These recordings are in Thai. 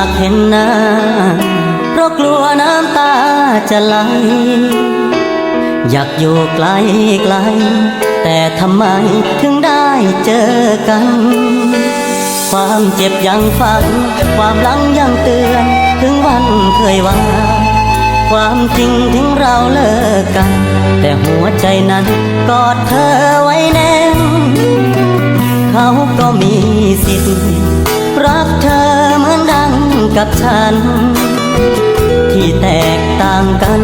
อยากเห็นหน้า เพราะกลัวน้ำตาจะไหล อยากอยู่ไกลไกล แต่ทำไมถึงได้เจอกัน ความเจ็บยังฝันความหลังยังเตือน ถึงวันเคยว่า ความจริงถึงเราเลิกกัน แต่หัวใจนั้นกอดเธอไว้แน่น เขาก็มีสิทธิ์รักเธอ กับฉัน ที่แตกต่างกัน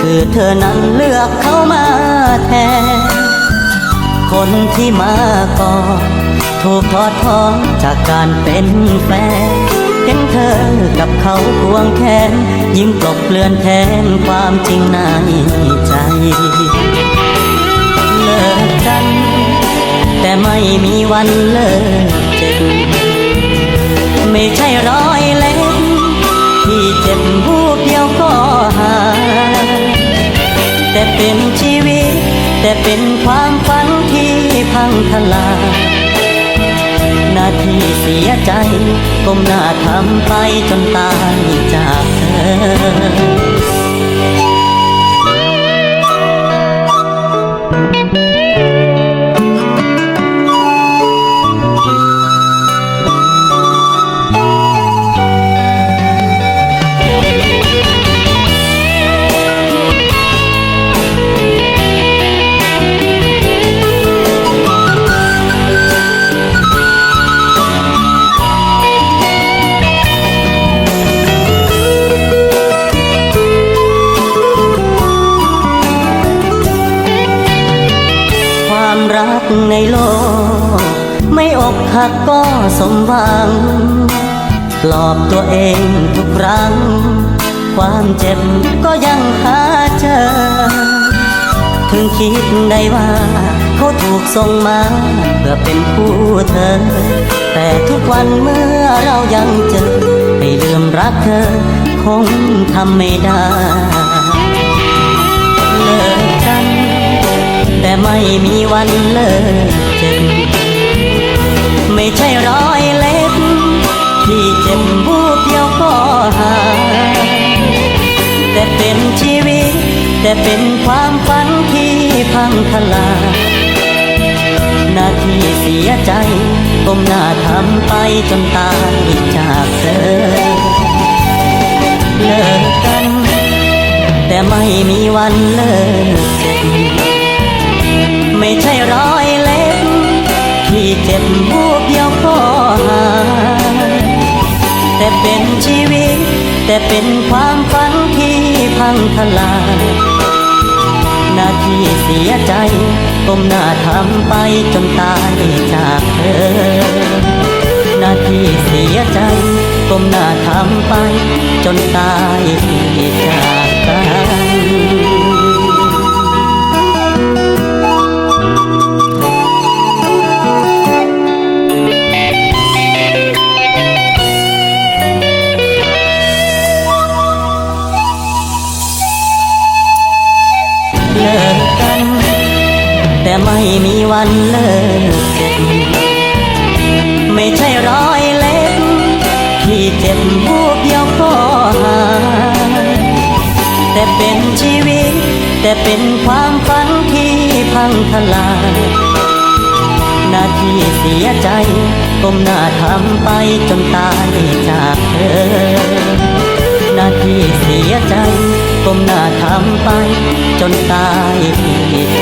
คือเธอนั้นเลือกเขามาแทน คนที่มาก่อนถูกทอดทอนจากการเป็นแฟน เห็นเธอกับเขาควงแขน ยิ้มกลบเลือนแทนความจริงในใจเลิกกัน แต่ไม่มีวันเลิกเจ็บไม่ใช่ ความฝันที่พังทลายหน้าที่เสียใจก้มหน้าทำไปจนตายจากเธอ ในโลก ไม่อกหักก็สมหวังปลอบตัวเองทุกครั้ง ความเจ็บก็ยังหาเจอ ถึงคิดได้ว่า เขาถูกส่งมาเพื่อเป็นผู้เธอ แต่ทุกวันเมื่อเรายังเจอให้ลืมรักเธอ คงทำไม่ได้เลิก แต่ไม่มีวันเลิกเจ็บ ไม่ใช่รอยเล็บ ที่เจ็บบูบเดียวก็หายแต่เป็นชีวิต แต่เป็นความฝันที่พังทลายหน้าที่เสียใจก้มหน้าทำไปจนตายจากเธอ เลิกกัน แต่ไม่มีวันเลิกเจ็บ เจ็บบูบเดียวก็หายแต่เป็นชีวิต แต่เป็นความฝันที่พังทลายหน้าที่เสียใจก้มหน้าทำไปจนตายจากเธอหน้าที่เสียใจก้มหน้าทำไปจนตายจาก ไม่มีวันเลิก ไม่ใช่รอยเล็บที่เจ็บบูบเดียวก็หายแต่เป็นชีวิต แต่เป็นความฝันที่พังทลายหน้าที่เสียใจก้มหน้าทำไปจนตายจากเธอ หน้าที่เสียใจก้มหน้าทำไปจนตายจ